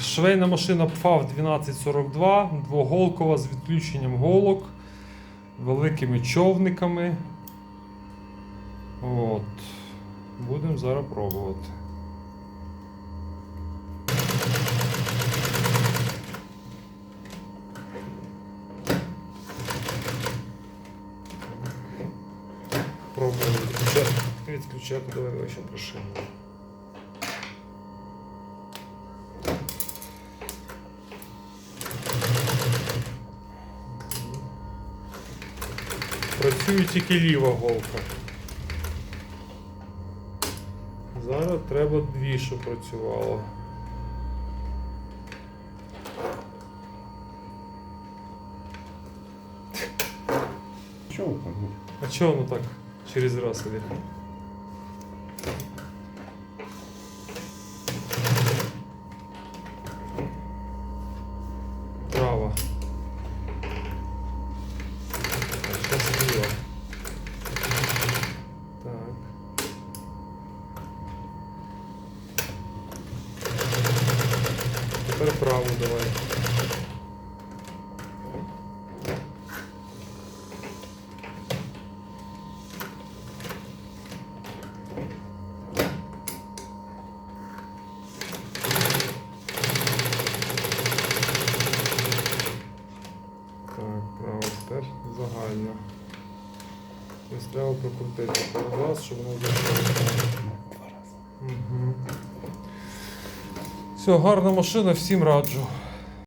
Швейна машина PFAV 1242, двоголкова з відключенням голок, великими човниками. От. Будемо зараз пробувати. Пробуємо відключати. Відключати, давай, ще прошимо. Працює тільки ліва голка. Зараз треба дві, щоб працювало. Чому? А воно так через раз іде? Право. А сейчас ліва. Так. Тепер праву давай. Загально. Тобто треба прокрутити раз, щоб воно зайшло. Все, гарна машина, всім раджу.